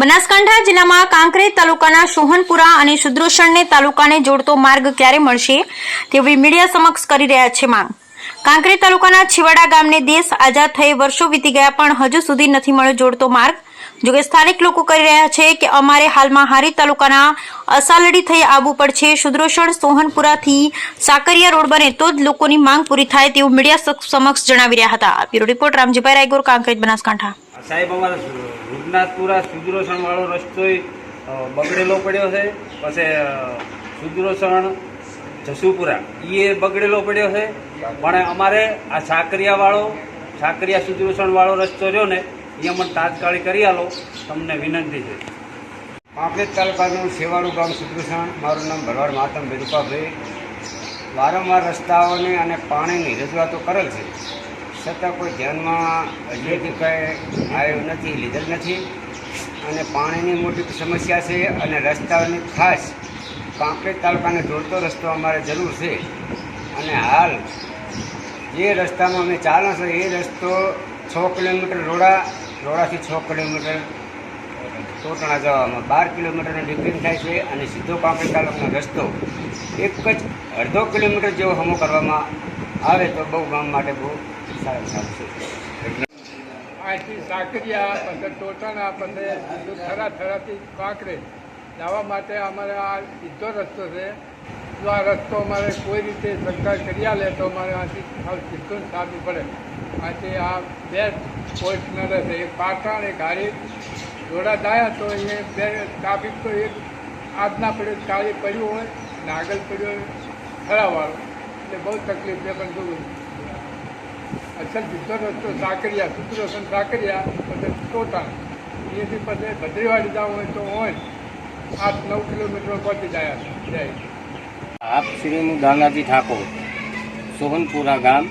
બનાસકાંઠા જિલ્લામાં કાંકરેજ તાલુકાના સોહનપુરા અને શુદ્રોષણને તાલુકાને જોડતો માર્ગ ક્યારે મળશે તેવી મીડિયા સમક્ષ કરી રહ્યા છે માંગ. કાંકરેજ તાલુકાના છેવાડા ગામને દેશ આઝાદ થઈ વર્ષો વીતી ગયા પણ હજુ સુધી નથી મળ્યો જોડતો માર્ગ. જોકે સ્થાનિક લોકો કરી રહ્યા છે કે અમારે હાલમાં હારી તાલુકાના અસાલડી થઈ આવવું પડશે શુદ્રોષણ સોહનપુરાથી સાકરિયા રોડ બને તો જ લોકોની માંગ પૂરી થાય તેવું મીડિયા સમક્ષ જણાવી રહ્યા હતા. Bureau report, Ramjibhai Raigor, Kankrej, Banaskantha. સાહેબ, અમારે રૂપનાથપુરા સુદરોષણ વાળો રસ્તો બગડેલો પડ્યો છે. પછી સુદરોષણ જસુપુરા એ બગડેલો પડ્યો છે. પણ અમારે આ સાકરિયા વાળો સાકરિયા સુદરોષણ વાળો રસ્તો રહ્યો ને એ અમને તાત્કાલિક કરી આલો. તમને વિનંતી છે. પાંપલેજ તાલુકાનું સેવાળું ગામ સુદૃષણ મારું નામ ભરવાડ માતમ ભેદુપાભાઈ વારંવાર રસ્તાઓની અને પાણીની રજૂઆતો કરેલ છે. છતાં કોઈ ધ્યાનમાં હજી કંઈ આવ્યું નથી, લીધેલ નથી. અને પાણીની મોટી સમસ્યા છે અને રસ્તાઓની ખાસ કાંકરેજ તાલુકાને જોડતો રસ્તો અમારે જરૂર છે. અને હાલ જે રસ્તામાં અમે ચાલો છો, એ રસ્તો છ કિલોમીટર રોડા, રોડાથી છ કિલોમીટર ટોટણા જવામાં. બાર કિલોમીટરનો ડિફરન્સ થાય છે અને સીધો કાંકરેજ તાલુકાનો રસ્તો એક જ અડધો કિલોમીટર જેવો હમો કરવામાં આવે તો બહુ ગામ માટે બહુ અહીંથી સાકરિયા, પછી ટોટાણા પછી થરા થરાથી કાંકરે જવા માટે અમારે આ સીધો રસ્તો છે. જો આ રસ્તો અમારે કોઈ રીતે સરકાર કરી લે તો અમારે આથી સાવ સીધું સાબી પડે. આથી આ બે પોઈન્ટ ન રહેશે એક પાટણ, એક હારી જોડા જાય તો એ બે ટ્રાફિક તો એક આજના પડ્યો કાળી પડ્યું હોય, ને આગળ પડ્યો ખરાવાળો એટલે બહુ તકલીફ છે પણ જો અસલ સીધો રસ્તો સાકરિયા સુત્રોસન સાકરિયા પછી ટોટા અહીંયાથી પછી ભદ્રીવાડી જવું હોય તો હોય આઠ, નવ કિલોમીટર પહોંચી જાય જાય. આપ શ્રી હું ઠાકોર સોહનપુરા ગામ.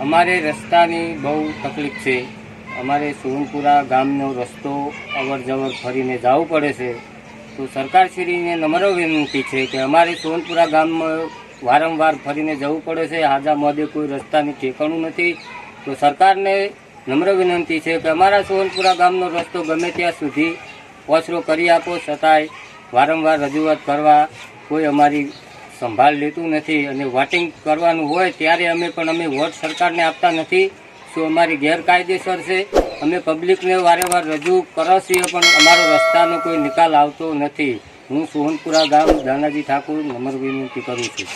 અમારે રસ્તાની બહુ તકલીફ છે. અમારે સોહનપુરા ગામનો રસ્તો અવર જવર ફરીને જવું પડે છે. તો સરકારશ્રીને નમ્ર વિનંતી છે કે અમારે સોહનપુરા ગામમાં વારંવાર ફરીને જવું પડે છે. હાજા મોદે કોઈ રસ્તાની ઠેકાણું નથી. તો સરકારને નમ્ર વિનંતી છે કે અમારા સોહનપુરા ગામનો રસ્તો ગમે ત્યાં સુધી ઓછરો કરી આપો, છતાંય વારંવાર રજૂઆત કરવા કોઈ અમારી સંભાળ લેતું નથી અને વોટિંગ કરવાનું હોય ત્યારે અમે પણ અમે વોટ સરકારને આપતા નથી. શું અમારી ગેરકાયદેસર છે? અમે પબ્લિકને વારંવાર રજૂ કરો છીએ પણ અમારો રસ્તાનો કોઈ નિકાલ આવતો નથી. હું સોહનપુરા ગામ દાનાજી ઠાકુર નમ્ર વિનંતી કરું છું.